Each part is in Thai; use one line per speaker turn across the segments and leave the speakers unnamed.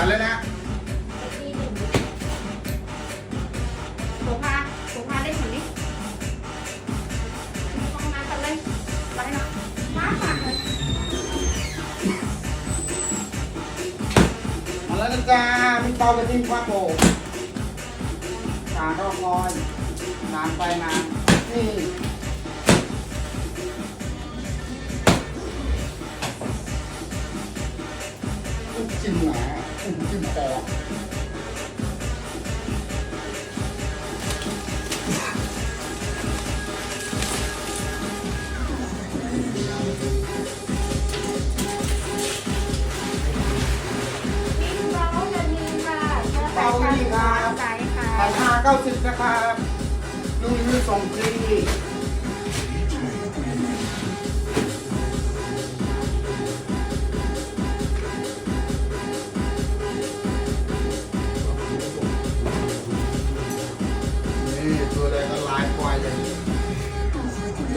ตัดเลยนะ
ที่หนึ่งโสภาโสภาเล่นเหมือนนี้ต้องมากันเลยไปหน่อยมาฝากเลย
มาแล้วนะจ๊ะมีเปากับทิ้งความโบการรอบงอนนานไปนานนี่ จิ้มคอพันห้าเก้าสิบนะครับดูรีวิวส่งฟรี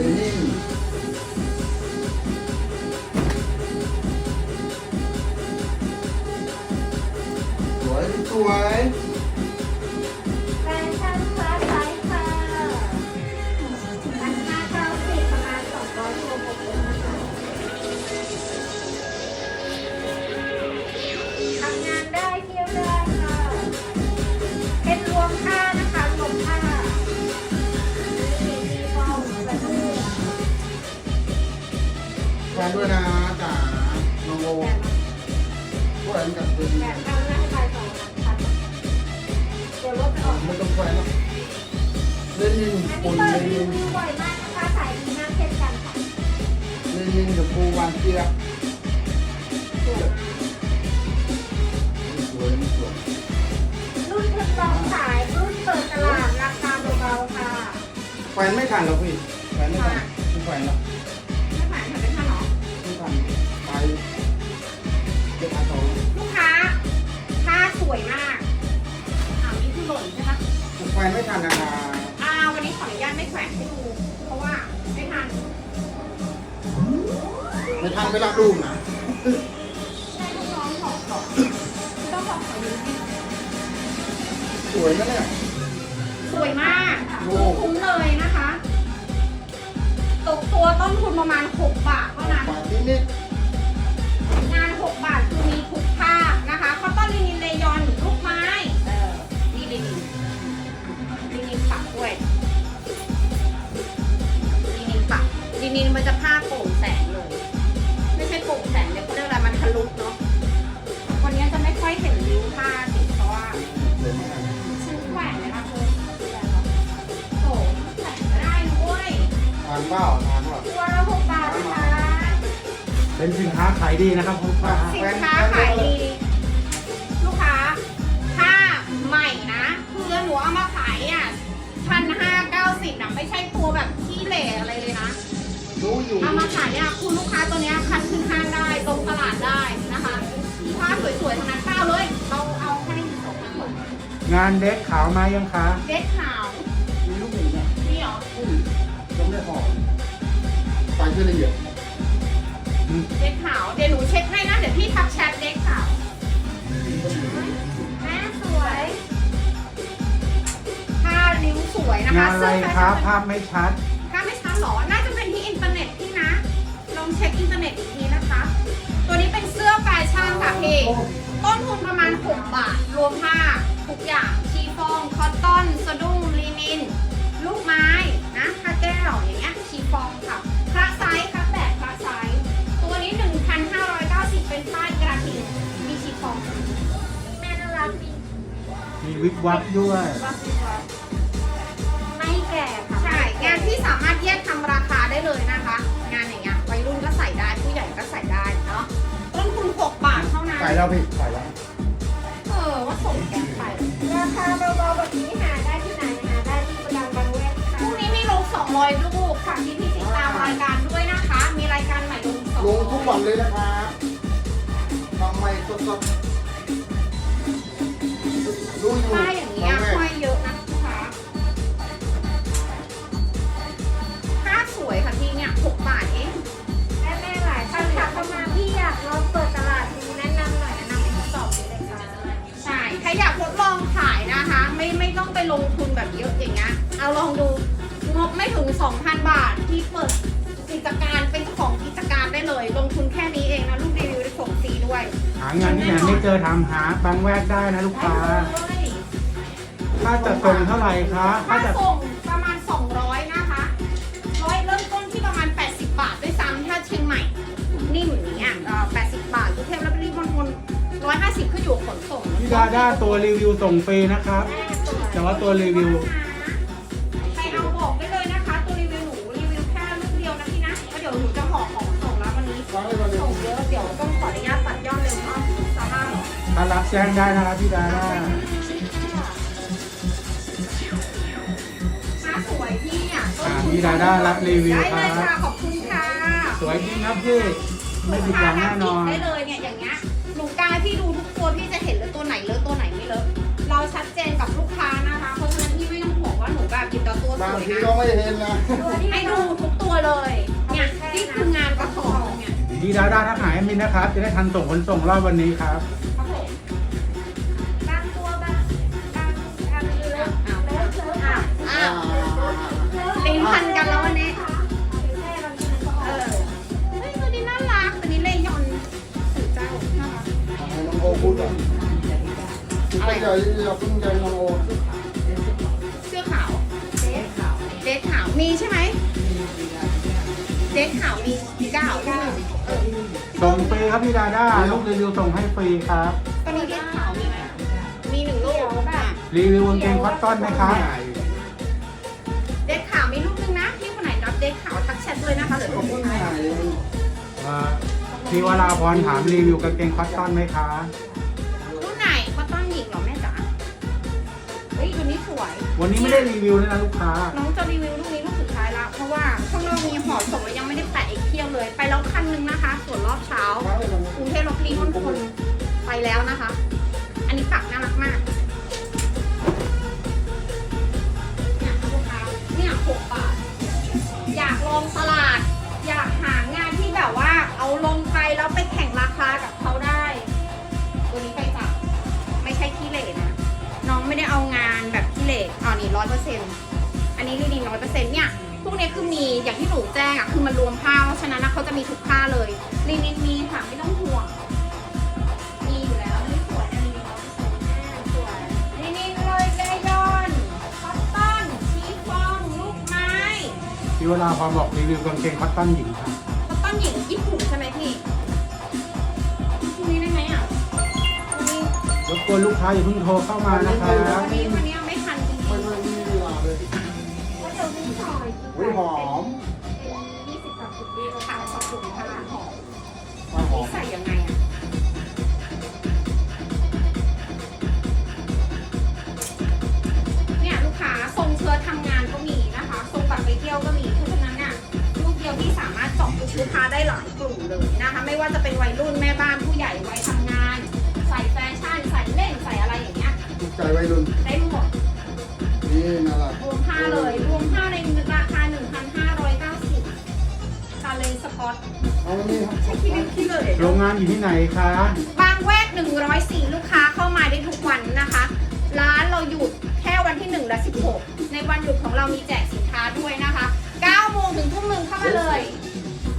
สวยสวย
แฟนด้ว
ยนะจ๋าน้องโอพวกนั้นกับตัว
แบ
นี้
บทำหน้าไปสองพันเดี๋ยวรถจะออก
ไม่ต้องแฟนแล้วเล่นยิง
อัน
ปุ่
นี้
น
เปิด
เล่น
รี
ยิง
วิวบ่อยมากนะคะขายดีมากเช่นกันค่ะ
เล่นยิงกับปูวานเกียร์
สวย
สวยสวย
รุ่นทดลองขายรุ่นเปิดตลาดราคาเบาๆค่ะ
แฟนไม่ทันหรอกพี่แฟนไม่ทันไม่แฟนแล้ว
ไวยมากอ้าวนี่คือหล่นใช่ปะ
แฟนไม่ทันนะคะ
อ่าวันนี้ขออนุญาตไม่แขวนให้ดู เพราะว่าไม่ทัน
ไม่ทันไปรับลูกนะ
ใช่ลูกน้องขอขอต้องขอขอยืม
สวยนะเนี่ย
สวยมาก
โอ้
คุ้มเลยนะคะ ตกตัวต้นทุนประมาณ 6 บาทเท่านั้น
ปาที่นี่
งาน 6 บาทคือมี นินมันจะผ้าโปร่งแสงเลย ไม่ใช่โปร่งแสงเลยเขาเรียกอะไรมันทะลุเนาะวันนี้จะไม่ค่อยเห็นริ้วผ้าสิเพราะว่า
สวยมาก
ซื้อแหวนเลยนะคุณโอ้แหวนก็ได้นะเว้ย
ทานเปล่าทานเปล่า
ตัวละหกบาทนะคะ
เป็นสินค้าขายดีนะครับคุณลูกค้า
สินค้าขายดี ลูกค้าถ้าใหม่นะคือหนูเอามาขาย รู้อยู่เอามาขายเนี่ยคุณลูกค้าตัวเนี้ยคัดขึ้นห้างได้ตรงตลาดได้นะคะผ้าสวยๆทั้งนั้นเก้าเลยเราเอาแค่นี้สองพันก่อน
งานเด็กขาวมายังคะ
เด็ดขาว
มีลูกหมีเนี่ย
นี่เหรอ
อุ้ยยังไม่ได้ห่อไปเพื่อละเอียด
เด็ดขาวเดี๋ยวหนูเช็คให้นะเดี๋ยวพี่ทักแชทเด็ดขาวแม่สวยผ้าริ้วสวยนะคะ
งานอะไร
แฟ
คะ
ชั่น
ภาพไม่ชัด
ผ้าไม่ชัดหรอน่า ช็คอินเทอร์เน็ตอีกทีนะคะ ตัวนี้เป็นเสื้อแฟชั่นค่ะพี่ ต้นทุนประมาณ 6 บาท รวมผ้าทุกอย่างชีฟอง คอตตอน สะดุ้ง ลีนิน ลูกไม้นะผ้าแก้วอย่างเงี้ยชีฟองค่ะคลาสไซส์คลาสแบบคลาสไซส์ตัวนี้ 1,590 เป็นผ้ากระถิ่นมีชีฟองแม่น่ารักดี
มีวิบวับด้วย
ไม่แก่ค่ะ ใช่ งานที่สามารถแยกทำราคาได้เลยนะคะ งานอย่างเงี้ย ก็ใส่ได้เนาะต้นทุน6บาทเท่านั้น
ใส่แล้วพี่ใส่แล้ว
เออว่าส่งแกงไปราคาเบาๆแบบนี้หาได้ที่ไหนหาได้ที่ประดังบางเวทค่ะพรุ่งนี้มีลง200ลูกค่ะที่พี่ติดตามรายการด้วยนะคะ มีรายการใหม่ลงสอง
ลงทุกวันเลยนะครับทำไมสดๆดูอยู่
ป้ายอย่างเงี้ย
ครั้งแร
ห้อกยเยอะนะลูกค้าผ้าสวยค่ะพี่เนี่ย6บาทเองแมาพี่อยากลองเปิดตลาดดูแนะนำหน่อยแนะนำให้ทดสอบดูเลยค่ะใช่ใครอยากทดลองขายนะคะ ไม่ไม่ต้องไปลงทุนแบบเยอะอย่างเงี้ยเอาลองดูงบไม่ถึง 2,000 บาทที่เปิดกิจการเป็นของกิจการได้เลย ลงทุนแค่นี้เองนะลูกรีวิวได้ส่งฟรีด้วย
หางานที่ไหนไม่เจอทำหาบางแวกได้นะลูกค้า
ได้
ค่าจัดส่งเท่าไหร่คะค่าจัด
ส่ง 150ขึ้นอยู่กับขนส่ง
พี่ดาด้าตัวรีวิวส่งฟรีนะครับ แต่ว่าตัวรีวิว
ใครเอาบอกได้เลยนะคะ ตัวรีวิวหนูรีวิวแค่ลูกเดียวนะพี่นะเพราะเดี๋ยวหนูจะห่อของส่งแล้ววันนี้
วางไว้ก่อนเลย
ส่งเยอะเดี๋ยวต้องขออนุญาตตัดยอดเลยเพราะซาร่าเหรอ
ถ้ารับแจ้งได้นะครับพี่ดาด้า
ม้าสวยพี่อะ
อ่าพี่ดาด้ารับรีวิว
ได้
ค
เล
รั
ย
บ
ค่ะขอบคุณค่ะ
สวยจริงครับพี่ ไม่ผิดหวังแน่นอน
ได้เลยเนี่ยอย่างเงี้ยหนูกายพี่ดูทุกตัวพี่จะเห็นเลยตัวไหนเลอะตัวไหนไม่เลอะเราชัดเจนกับลูกค้านะคะ เพราะฉะนั้นพี่ไม่ต้องห่วงว่าหนูแบบหยิบแต่ตัวส
บาง
วย
ที
นะ
ก็ไม่เห็นนะ
ให้ดูทุกตัวเลยเนี่ยนี่คืองานกระสอบเนี่ย
พี่ดาด้าทักหาแอดมินนะครับ จะได้ทันส่งคนส่งรอบวันนี้ครับ
ครับผม
บางตัวบางบางอันเล็ก
อ้าว
เล็กเล็กอะ
อ้าวลิ้นพันกันแล้ว
ให้น้องโอพูดก่อนไม่ใหญ่อย่าเพิ่งใจน้องโอ
เสื้อขาว
เล็กขาว
เดทขาวมีใช่ไหมเดทขาวมีมีเก้าเก้าเออ
ส่งฟรีครับพี่ดาด้าลูกรีวิวส่งให้ฟรีครับ
ตอนนี้เดทขาวมีไหมมีหนึ่งลูกอะ
รีวิวกางเกงคอตตอนไหมครับ
เดทขาวมีลูกนึงนะพี่คนไหนรับเดทขาวทักแชทเลยนะคะเดี๋ยวขอบคุณนะ
เอ่อพี่วราพรถามรีวิวกางเกงคอตตอนไหมคะ
สวย
วันนี้ไม่ได้รีวิวเลยนะลูกค้า
น้องจะรีวิวลูกนี้ลูกสุดท้ายละเพราะว่าข้างนอกมีห่อส่งแล้วยังไม่ได้แปะอีกเที่ยวเลย ไปแล้วคันนึงนะคะ ส่วนรอบเช้ากรุงเทพลบบุรีมณฑลไปแล้วนะคะ อันนี้ปักน่ารักมากเนี่ยลูกค้าเนี่ยหกบาท อยากลองตลาด อยากหางานที่แบบว่า เอาลงไปแล้วไปแข่งราคากับเขาได้ ตัวนี้ไปจับไม่ใช่ขี้เหร่นะน้องไม่ได้เอางานแบบ ขี้เหร่อ๋อนี่ร้อยเปอร์เซ็นต์อันนี้รีดินร้อยเปอร์เซ็นต์เนี่ยพวกนี้คือมีอย่างที่หนูแจ้งอะคือมันรวมผ้าเพราะฉะนั้นนะเขาจะมีทุกผ้าเลยรีนินมีค่ะไม่ต้องห่วงมีอยู่แล้วนี่สวยอันนี้ร้อยเปอร์เซ็นต์สวยรีนินเลยเลยอนคอตตอนชีฟองลูกไม้
พี่วราพรบอกรีวิวกางเกงคอตตอนหญิงครับ
คอตตอนหญิงญี่ปุ่นใช่ไหมพี่พรุ่งนี้ได้ไหมอะ ร
บกวนลูกค้าอย่าเพิ่งโทรเข้ามานะครับ
วันนี้วันนี้ไม่
อุ้ย
หอม
ยี่สิบสามสิบปี
ๆขาวขอบคุณค่ะหอม
มาหอ
นี่
ม
ใส่ยังไงอะเนี่ยลูกค้าทรงเชิ้ตทำงานก็มีนะคะทรงแบบไปเที่ยวก็มีเพราะฉะนั้นน่ะลูกเดียวที่สามารถเจาะลูกค้าได้หลายกลุ่มเลยนะคะ ไม่ว่าจะเป็นวัยรุ่นแม่บ้านผู้ใหญ่วัยทำงาน ใส่แฟชั่นใส่เล่นใส่อะไรอย่างเงี้ย
ถูกใจวัยรุ่น
ได้หมด
นี่น่ารัก
รวมผ้าเลยราเลนสปอต
เอาอันนี้ครับ
ใช้คิดเป็นที่เลย
โรงงานอยู่ที่ไหนคะ
บางแวก104 ลูกค้าเข้ามาได้ทุกวันนะคะ ร้านเราหยุดแค่วันที่1และ16 ในวันหยุดของเรามีแจกสินค้าด้วยนะคะ9โมงถึงทุ่มหนึ่งเข้ามาเลย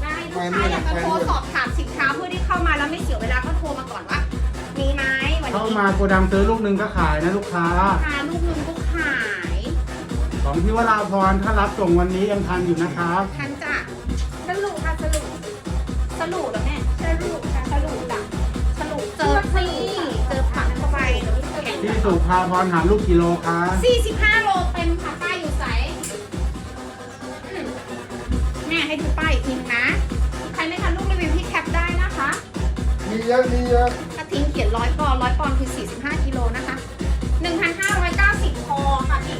ได้ลูกค้าอยากจะโทรสอบถามสินค้าเพื่อที่เข้ามาแล้วไม่เสียเวลาก็โทรมาก่อนว่ามีไหมวัน
เข้า
นี้
มาโกดังซื้อลูกหนึ่งก็ขายนะลูกค้า
ราคาลูกหนึงก็ขาย
ของพี่วราพรถ้ารับส่งวันนี้ยังทันอยู่นะครับ
ทัน สรุปเหรอแม่สรุปค่ะสรุปจ้ะสรุปเจอพี่เจอผักเข้าไปแข็ง
พี่สุภาพรถามลูกกิโลคะ
45โลเต็มค่ะป้ายอยู่ใสอืมแม่ให้ดูป้ายอีกทีนะ ใครไม่ทันลูกรีวิวที่แคปได้นะคะ
มีเยอะมีเยอะ
กระทิงเขียนร้อยปอนด์ร้อยปอนด์คือ 45กิโลนะคะ1,590พอค่ะพี่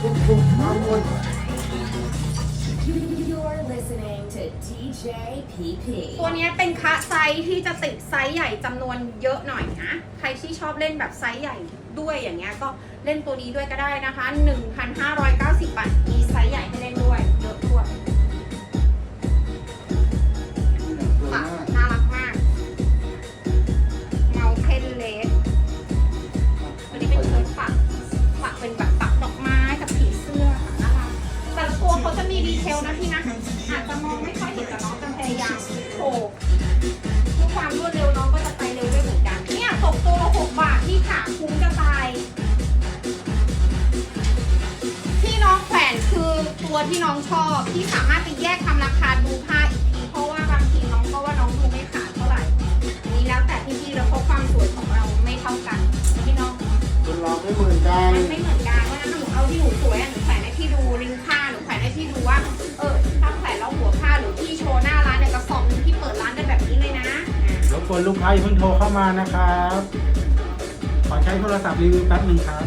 ทุกทุกๆทั้งหมด
You're listening to TJPP.
ตัวนี้เป็นคะไซที่จะติดไซส์ใหญ่จำนวนเยอะหน่อยนะ ใครที่ชอบเล่นแบบไซส์ใหญ่ด้วยอย่างเงี้ยก็เล่นตัวนี้ด้วยก็ได้นะคะ 1,590 บาท มีไซส์ใหญ่ให้เล่นด้วย เยอะด้วยปะน่ารักมาก เมาเทนเลสตัวนี้เป็นเชิ้ตปักปักเป็นแบบปักดอกไม้กับผีเสื้อค่น่ารักแต่ละตัวเขาจะมีดีเทลนะพี่นะ อาจจะมองไม่ กทุกความรวดเร็วน้องก็จะไปเร็วด้วยเหมือนกัน เนี่ยตกตัวละหกบาทที่ขาคุ้มจะตาย ที่น้องแขวนคือตัวที่น้องชอบที่สามารถไปแยกทำราคาดูผ้าอีกทีเพราะว่าบางทีน้องก็ว่าน้องดูไม่ขาดเท่าไหร่อันนี้แล้วแต่พี่ๆแล้วเพราะความสวยของเราไม่เท่ากันพี่น้อง
คนเราไม่เหมือนกัน
ไม่เหมือนกันเพราะฉะนั้นหนูเอาที่หนูสวยอะหนูแขวนให้พี่ดูริงผ้าหนูแขวนให้พี่ดูว่า เออถ้าแขวนแล้วหัว
วนลูกค้าอย่าเพิ่งโทรเข้ามานะครับ ขอใช้โทรศัพท์รีวิวแป๊บหนึ่งครับ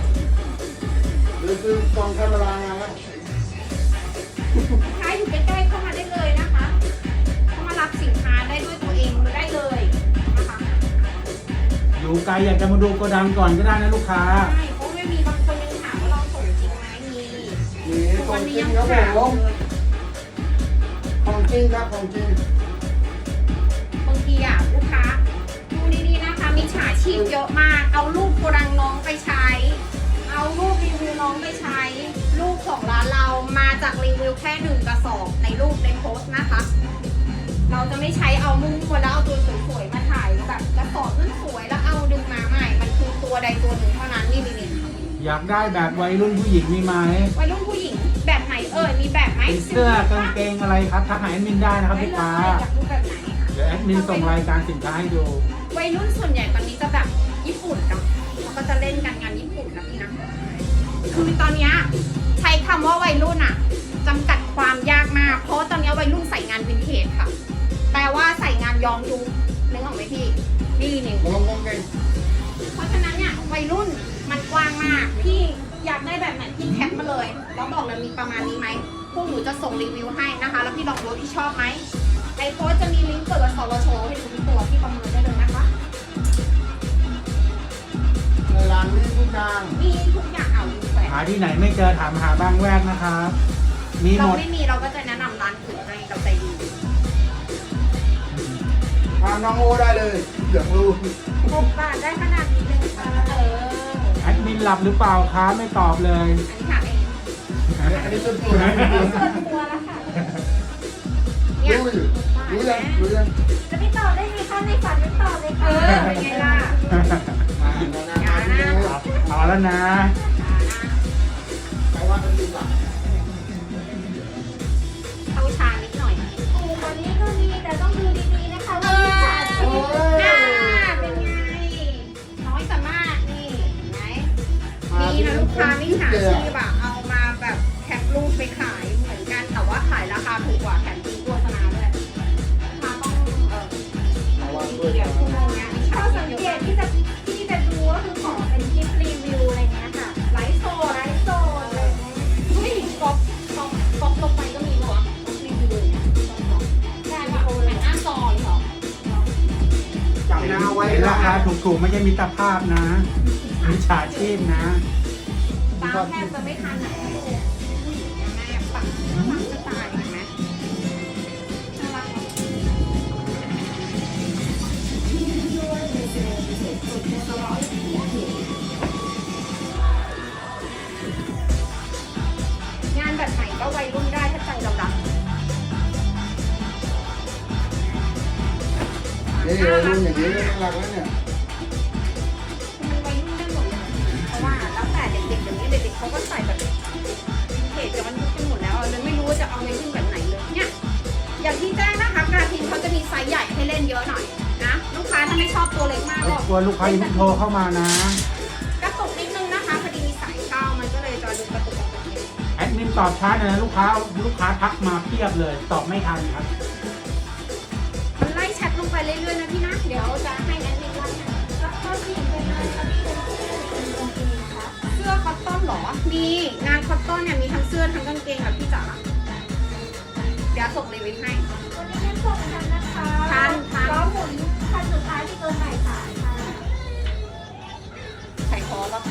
หรือคือกองแคมรางานแล้ว
ลูกค้าอยู่ใกล้ๆเข้ามาได้เลยนะคะ เข้ามารับสินค้าได้ด้วยตัวเองได้เลยนะคะ
อยู่ไกลอยากจะมาดูโกดังก่อนก็ได้นะลูกค้า
ใช่เพราะไม่มีบางคนยังถามว่าเราส่งจริงไหมมี
นี่ข
วั
อนง
นี้
จริ
ยังง
ครับ
ถาม
ผ
เล
ม
ย
ของจริงครับของจริง
บางทีอะ ลูกค้าดูดีๆนะคะมีฉาชีพเยอะมาก เอารูปโกดังน้องไปใช้ เอารูปรีวิวน้องไปใช้ รูปของร้านเรามาจากรีวิวแค่หนึ่งกระสอบในรูปในโพสต์นะคะ เราจะไม่ใช้เอามุ่งมัวแล้วเอาตัวสวยๆมาถ่ายแบบกระสอบนั้นสวยแล้วเอาดึงมาใหม่ มันคือตัวใดตัวหนึ่งเท่านั้นนี่นี่นี่
อยากได้แบบวัยรุ่นผู้หญิงมีไหม
วัยรุ่นผู้หญิงแบบไหนเอ่ยมีแบบไหม
เป็นเสื้อกางเกงอะไรครับทักหาแอดมินได้นะครับ
ได้
ลูก
เลย
ค้า
อยากดูแบบไหน
เดี๋ยวแอดมินส่งรายการสินค้าให้ดู
วัยรุ่นส่วนใหญ่ตอนนี้จะแบบญี่ปุ่นเนาะเขาก็จะเล่นกันงานญี่ปุ่นนะพี่นะคือตอนเนี้ยใช้คำว่าวัยรุ่นอะจำกัดความยากมาก เพราะตอนเนี้ยวัยรุ่นใส่งานวินเทจค่ะ แปลว่าใส่งานย้อนยุคนึกออกไหมพี่นี่ลินิง
มองมองเก่ง
เพราะฉะนั้นเนี่ยวัยรุ่นมันกว้างมาก พี่อยากได้แบบไหนพี่แคปมาเลยแล้วบอกเลยมีประมาณนี้ไหมพวกหนูจะส่งรีวิวให้นะคะ แล้วพี่ลองดูว่าพี่ชอบไหม ในโพสต์จะมีลิงก์เปิดกับสรชให้ดูทุกตัวพี่ประเมินได้เลยนะคะ
ในร้านนี้ทุกอย่าง
มีทุกอย่างเอาลิงก์แฝง
หาที่ไหนไม่เจอถามหาบางแวกนะครับ มีห
เรา
มด
ไม่มีเราก็จะแนะนำร้านอื่นให้เราใจดี
ถามน้องโอได้เลยอยากรู้
หกบาทได้ขนาดนี้เลยค่ะ
เออ
แอดมินหลับหรือเปล่าคะไม่ตอบเลย
อันนี้ถามเอง
อันนี้ส่วนตัวนะ
ส่วนตัวแล้วค่ะ
เนี่ย
รู้อยู่รู้ยังรู้ยัง
จะไม่ตอบได้ไหมคะในฝันไม่ตอบเลย
เอ
ค่ะ
อเป็นไงล่ะ
มาแล้วนะมาที่ดู
เอาแล้วนะ
ใครว่าเป็นดีกว่า
เข้าชานิดหน่อย
โอ้วันนี้ก็มีแต่ต้องดูดีๆนะคะ
เอ
ว่า
อ
มิจฉาชีพ
น่าเป็นไง น้อยแต่มากนี่เห็นไหมมีนะลูกค้าไม่หาชีพอะเอามาแบบแคปรูปไปขายเหมือนกันแต่ว่าขายราคาถูกกว่าแถม รา
คา
ถูกๆไม่ใช่มิตรภาพนะมิจฉาชีพนะ
ตามแทบจะไม่ทันอะ นี่วัยรุ่น
อย่างนี้น่ารักแล้วเนี่ย
มันวัยรุ่นได้หมดเลยเพราะว่าแล้วแต่เด็กๆเดี๋ยวนี้เด็กๆเขาก็ใส่แบบเพจย้อนยุคกันหมดแล้วเลยไม่รู้ว่าจะเอาวัยรุ่นแบบไหนเลยเนี่ยอย่างที่แจ้งนะคะกราทินเขาจะมีไซส์ใหญ่ให้เล่นเยอะหน่อยนะลูกค้าถ้าไม่ชอบตัวเล็กมาก
ร
ก็
บกวลูกค้าอย่าเพิ่งโทรเข้ามานะ
กระตุกนิดนึงนะคะพอดีมีสายเข้ามันก็เลยจะดูกระตุกกระตุกนิด
แอดมินตอบช้าหน่อยนะลูกค้าลูกค้าทักมาเพียบเลยตอบไม่ทันครับ
ล่แชทลงไปเรื่อยๆนะพี่นะ เดี๋ยวจะให้แอดมินไล่ให้
แล้วก็ผู้หญิงเป็นอะไรคะที่เป็นผู้หญิงเป็นกางเกงคะ
เสื้อคอตตอนเหรอ มีงานคอตตอนเนี่ยมีทั้งเสื้อทั้งกางเกงค่ะพี่จ๋า เดี๋ยวส่งรีวิวให้
วันนี้ยังส่งทันนะคะ
ทันทัน
ล้อหมุนคันสุดท้ายที่เกินบ่ายสามค่ะ
ไข่คอแล้ว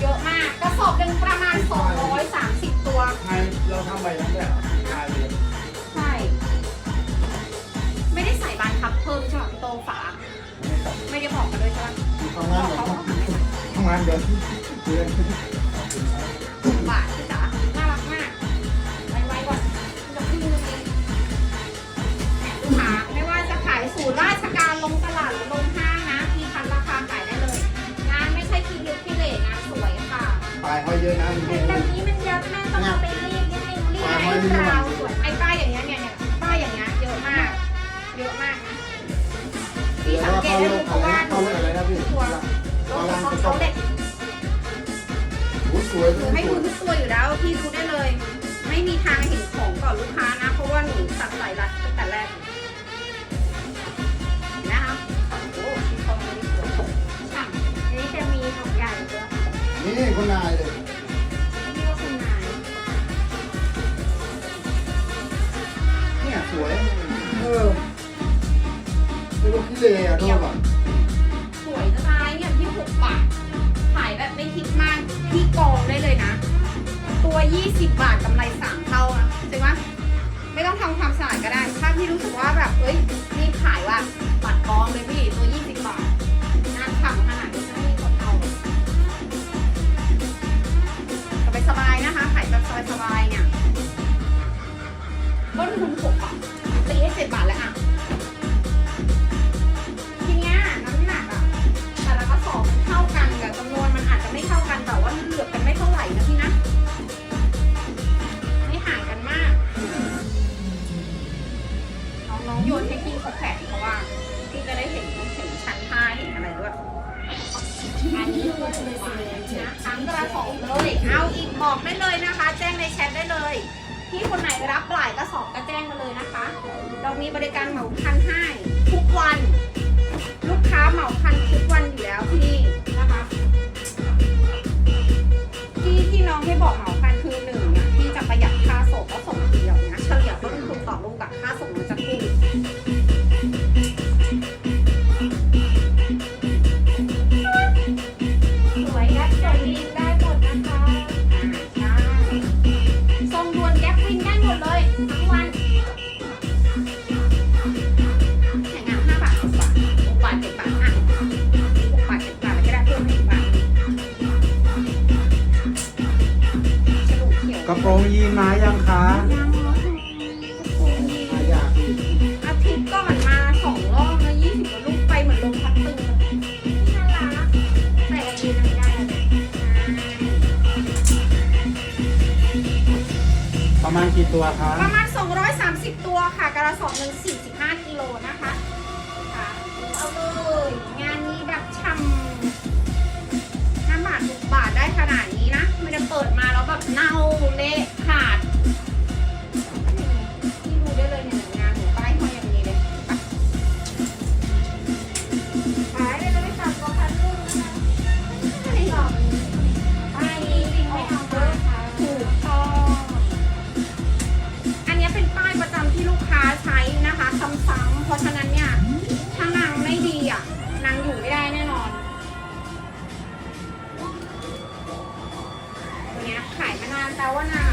เยอะมาก กระสอบหนึ่งประมาณ 230 ตัว
ใครเราทำไปแล้วเนี่ยใช่เลย
ใทับเพิ่มใช่ไหมพี่โตฝา ไม่ได้บอกกันด้วยใช่ไหม
ทำงานเดียว
ทำ
งานแบบเดือน
ถูกบาทพี่จ๋าน่ารักมากไว้ไว้ก่อนจะพึ่งนึงเองเนี่ยลูกค้าไม่ว่าจะขายสู่ราชการลงตลาดหรือลงห้างนะมีคันราคาขายได้เลย งานไม่ใช่คีริวพิเลงานสวยค่ะ
ปลายห้อยเยอะนะ
แต่แบบนี้มันเยอะแม่ต้องเอาไปรีบยิ่งนึงรีบให้เราสวย
ไอ้ป้ายอย่างเงี้ยเนี่ย เยอะมากนะที่สังเกตได้รู้เพราะว่าหนูตัวรถงเขาเด็ก
สวย
ให้ดูทุกตัวอยู่แล้วพี่ดูได้เลย ไม่มีทางเห็นของก่อนลูกค้านะ เพราะว่าหนูสั่งดสายรัดตั้งแต่แรกนะคะโอ้ชิ้นทองนี้สวยสั่ง
อันนี้จะมีของใหญ่ด้วย
นี่คุณนายเลย
นี่ก็คุณนาย
เนี่ยสวยเออ คือว่าพี่เลอะด้วยว่ะ
สวยจะตายเนี่ยที่หกบาท ขายแบบไม่คิดมากพี่กองได้เลยนะ ตัวยี่สิบบาทกำไรสามเท่านะจริงปะไม่ต้องทำความสะอาดก็ได้ ถ้าพี่รู้สึกว่าแบบเอ้ย มีบริการเหมาคันให้ทุกวัน ลูกค้าเหมาคันทุกวันอยู่แล้วที่นี่นะคะ ที่ที่น้องให้บอกเหมาคันคือหนึ่งเนี่ยที่จะประหยัดค่าส่งก็ส่งเดียวนะเฉลี่ยต้นทุนต่อลูกกับค่าส่งมันจะ
ง
ยีมายั
งคะ
อาอาทิตย์ก่อนมาสองรอบนะยี่สิบกว่าลูกไปเหมือนลมพัดตึง
น่ารักแต่วันนี้ยัง
ประมาณกี่ตัวคะ
ประมาณ 230 ตัวค่ะ กระสอบหนึ่ง45กิโลนะคะคะเอาเลยงานนี้แบบช่ำาทกบาทได้ขนาดนี้นะ มันจะเปิดมาแล้วแบ
บเน่าเละ
ขาด I wanna.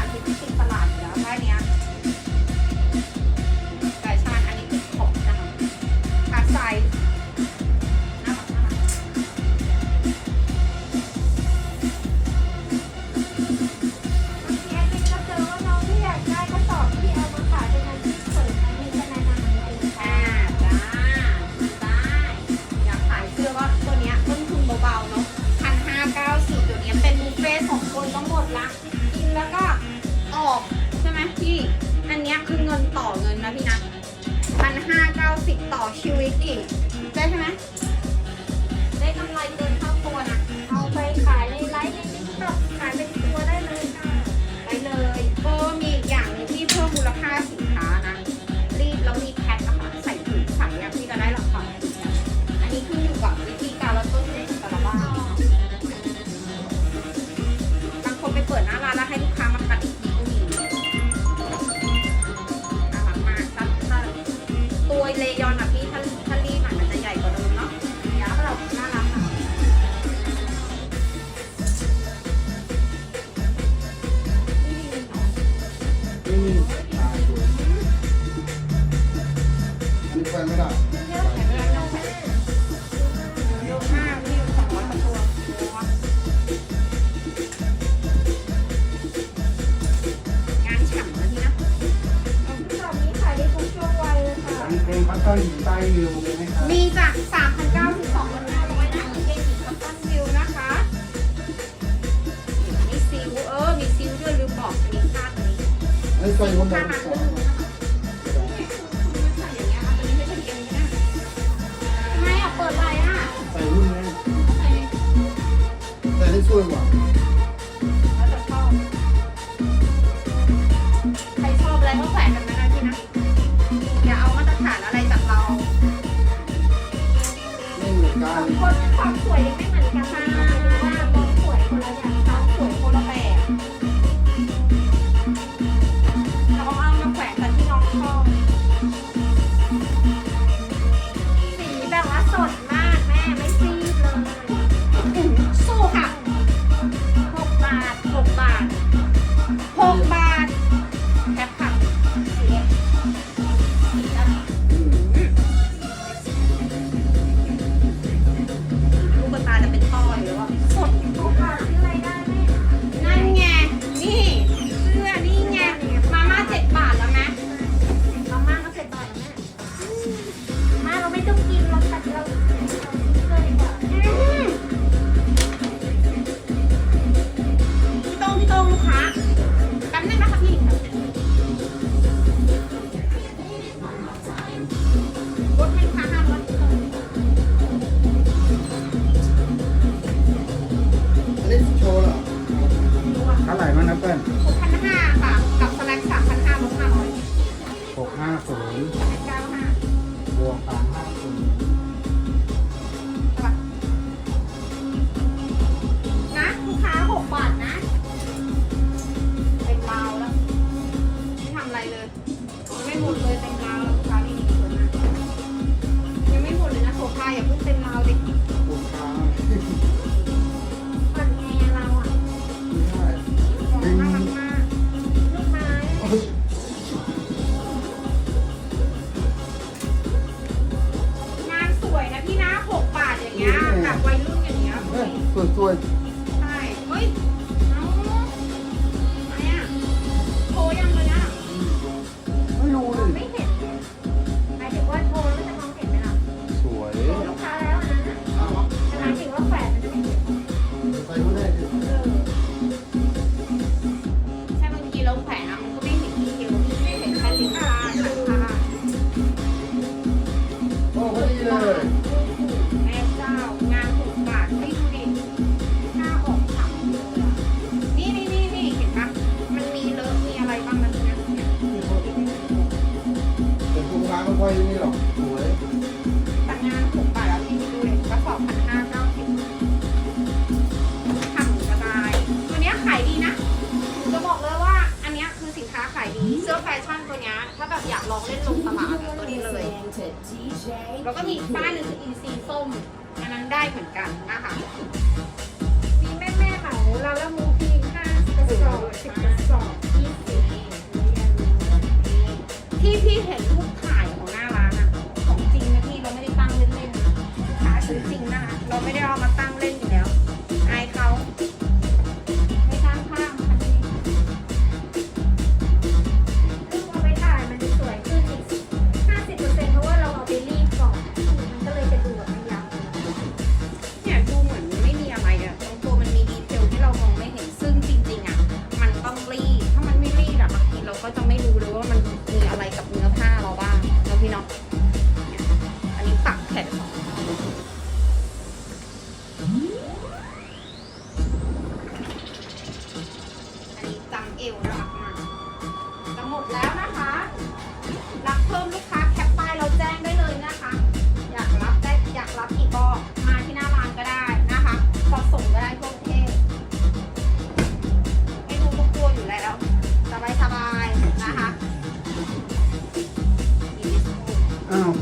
就是把那 ให้ใส่
หัวหมู
ส
ไม่อะเปิดไรอะ
ใส่รุ่นนี้
ใส่
ให้สวยกว่า
แล้วแต่ชอบใครชอบอะไรก็แขวนกันไปนะพี่นะอย่าเอามาตรฐานอะไรจากเรา
เล่
เห
มื
อน
กัน
สองคน
ค
วา
มสวย
ลองเล่
น
ล
ง
ตลา
ดอะตัวนี้เลย แล้วก็มีป้ายหนึงคือินซีส้ม อันนั้นได้เหมือนกันนะคะ
มีแม่แม่เหมาเราแล้วมูพีห้ากระสอบสิบกระสอบยี่สิบ
ที่พี่เห็นรูปถ่ายของหน้าร้านอะของจริงนะพี่เราไม่ได้ตั้งเล่นๆนะลูกค้าซื้อจริงนะคะเราไม่ได้เอามาตั้งเล่น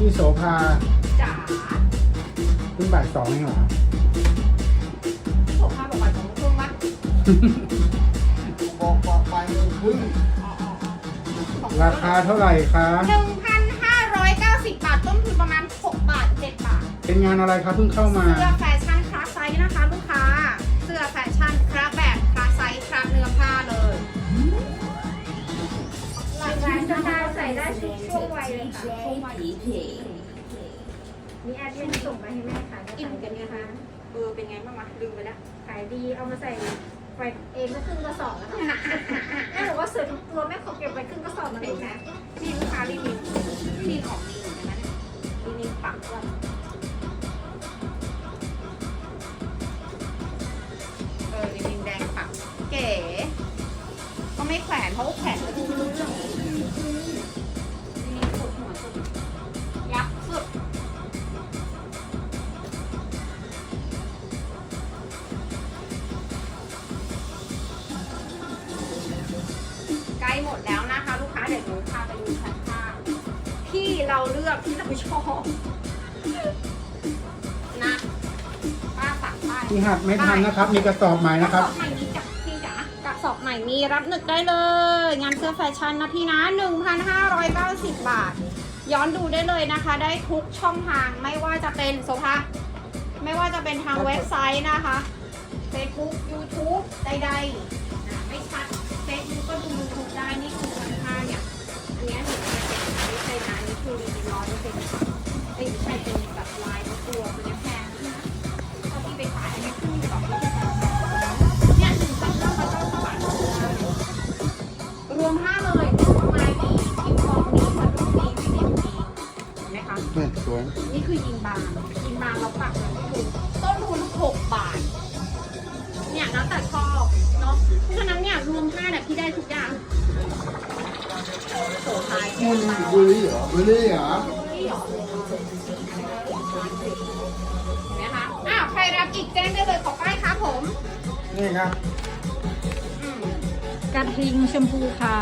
พี่โสภา
จ๋าเพิ่
งบ่ายสองเหรอโส
ภาบอ
กว่าสองช่วงมั้
บอกบอกไปครึ่ง
ราคาเท่าไหร่คะ
หนึ่งพันห้าร้อยเก้าสิบบาทต้นทุนประมาณหกบาทเจ็ดบาท
เป็นงานอะไรครับเพิ่งเข้ามา
เสื้อแใส่
ได้ทุกช่วงวัยเลยค่ะ
ช่วงวัย
มีแอดมินส่งไปให้แม่
ค่ะกินกันไงคะเออเป็นไงบ้างวะลืมไปแล้ว
ขายดีเอามาใส่ไปเองก็ครึ่งกระสอบแล้วค่ะแม่บอกว่าเสือทุกตัวแม่ขอเก็บไว้ครึ่งกระสอบมา
เลย
นะ
นี่ลูกค้ารีวิวรีวิวของดีเหมืนกันนะรีวิวปักด้วยเออรีวิวแดงปักเก๋ก็ไม่แขวนเพราะแขวน ดไม่
ทันนะครับ มีกระสอบใหม่
ก
นะ
ระ
ค
ส
รับ
อบใหม่มีจ้ะพี่จ๋ากระสอบใหม่มีรับนึกได้เลย งานเสื้อแฟชั่นนะพี่นะ1,590 บาท ย้อนดูได้เลยนะคะ ได้ทุกช่องทางไม่ว่าจะเป็นโซฟาไม่ว่าจะเป็นทางเว็บไซต์นะคะ Facebook YouTube ใดๆนะไม่ชัด Facebook ก็ดู YouTube ได้นี่คือคุณค่าเนี่ยอันเนี้ยหนูจะเป็นไม่ใช่นะอันนี้คือรีวิวร้อยเปอร์เซ็นต์ไอ้ใช่เป็นแบบลายตัวตัวเนี้ย คือยิงบางยิงบางเราปักเลยก็คือต้นทุนหกบาท เนี่ยแล้วแต่ชอบเนาะเพราะฉะนั้นเนี่ยรวมห้าเนี่ยพี่ได้ทุกอย่างโสดท้าย
บุรีบุรีเหรอบุรีเหรอ
นี่หรอเห็นไหมคะอ้าวใครรับอีกแจ้งได้เลยขอป้ายครับผม
นี่ครับ
อืม
กระทิงชมพูค่ะ